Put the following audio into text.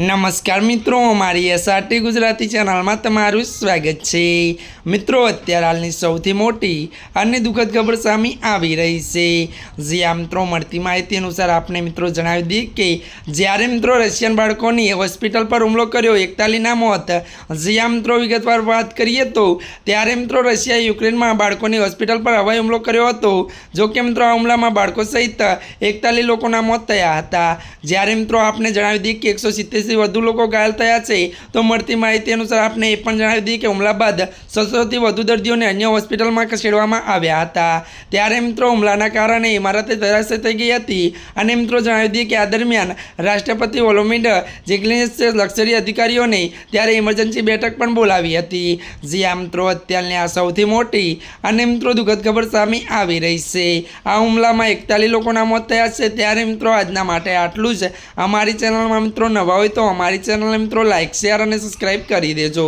નમસ્કાર મિત્રો અમારી એસઆરટી ગુજરાતી ચેનલમાં તમારું સ્વાગત છે. મિત્રો, અત્યારે હાલની સૌથી મોટી અને દુઃખદ ખબર સામે આવી રહી છે. જ્યાં મિત્રો મળતી માહિતી અનુસાર આપને મિત્રો જણાવી દઈએ કે, જ્યારે મિત્રો રશિયન બાળકોની હોસ્પિટલ પર હુમલો કર્યો એકતાલીના મોત જ્યાં મિત્રો વિગતવાર વાત કરીએ તો, ત્યારે મિત્રો રશિયાએ યુક્રેનમાં બાળકોની હોસ્પિટલ પર હવાઈ હુમલો કર્યો હતો. જો કે મિત્રો, આ હુમલામાં બાળકો સહિત એકતાલીસ લોકોના મોત થયા હતા. જ્યારે મિત્રો આપને જણાવી દઈએ કે એકસો સિત્તેરથી વધુ લોકો ઘાયલ થયા છે. તો મળતી માહિતી અનુસાર આપને એ પણ જણાવી દીધી કે હુમલા બાદ છસોથી વધુ દર્દીઓને અન્ય હોસ્પિટલમાં ખસેડવામાં આવ્યા હતા. ત્યારે મિત્રો હુમલાના કારણે ઇમારતે ધરાશય થઈ ગઈ હતી. અને મિત્રો જણાવી દીધી કે આ દરમિયાન રાષ્ટ્રપતિ વોલોમિડ જેગ્લિન્સે લક્ઝરી અધિકારીઓને ત્યારે ઇમરજન્સી બેઠક પણ બોલાવી હતી. જ્યાં મિત્રો, અત્યારની આ સૌથી મોટી અને મિત્રો દુઃખદ ખબર સામે આવી રહી છે. આ હુમલામાં એકતાલીસ લોકોના મોત થયા છે. ત્યારે મિત્રો આજના માટે આટલું જ. અમારી ચેનલમાં મિત્રો નવા હોય તો અમારી ચેનલને મિત્રો લાઇક શેર અને સબસ્ક્રાઈબ કરી દેજો.